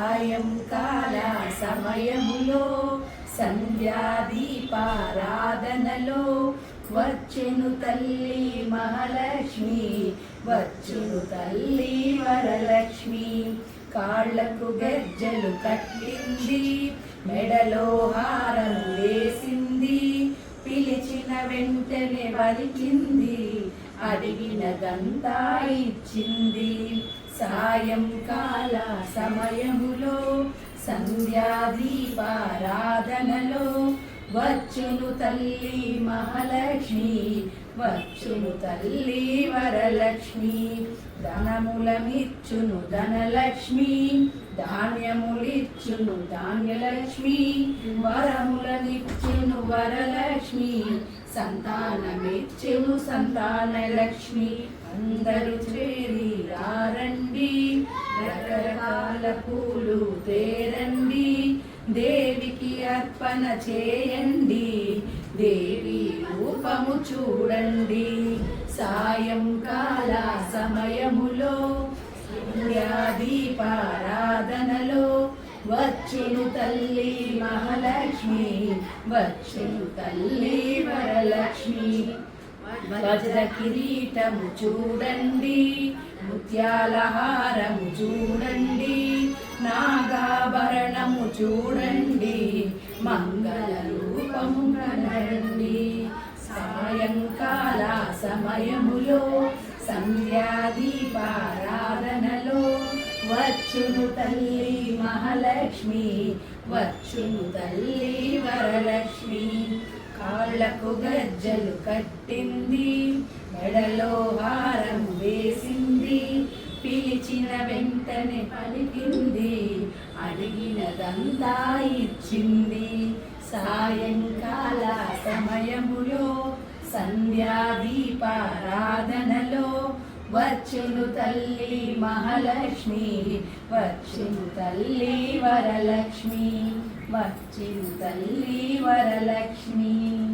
సాయంకాల సమయములో సంధ్యాదీపారాధనలో వచ్చెను తల్లి మహాలక్ష్మి వచ్చును తల్లి వరలక్ష్మి. కాళ్ళకు గజ్జలు కట్టింది మెడలో హారం వేసింది పిలిచిన వెంటనే పలికింది అడిగినదంతా ఇచ్చింది. సాయంకాల సమయములో సంధ్యాదీపారాధనలో వచ్చును తల్లి మహాలక్ష్మి వచ్చును తల్లి వరలక్ష్మి ధనములమిచ్చును ధనలక్ష్మి ధాన్యములిచ్చును ధాన్యలక్ష్మి వరములనిచ్చును వరలక్ష్మి సంతానమిచ్చును సంతానలక్ష్మి. అందరూ చే పూలు తేరండి. దేవికి అర్పణ చేయండి. దేవి రూపము చూడండి. సాయంకాల సమయములో దీపారాధనలో వచ్చును తల్లి మహాలక్ష్మి వచ్చును తల్లి వరలక్ష్మి. వజ్ర కిరీటము చూడండి ముత్యాల హారము చూడండి. నాగాభరణము చూడండి మంగళ రూపము కనండి సాయంకాల సమయములో సంధ్యాదీపారాధనలో వచ్చును తల్లి మహాలక్ష్మి వచ్చును తల్లి వరలక్ష్మి. కాళ్ళకు గజ్జలు కట్టింది మెడలో హారం వేసింది. పిలిచిన వెంటనే పలికింది. అడిగినదంతా ఇచ్చింది. సాయంకాల సమయములో సంధ్యాదీపారాధనలో వచ్చును తల్లి మహాలక్ష్మి వచ్చును తల్లి వరలక్ష్మి వచ్చిను తల్లి వరలక్ష్మి.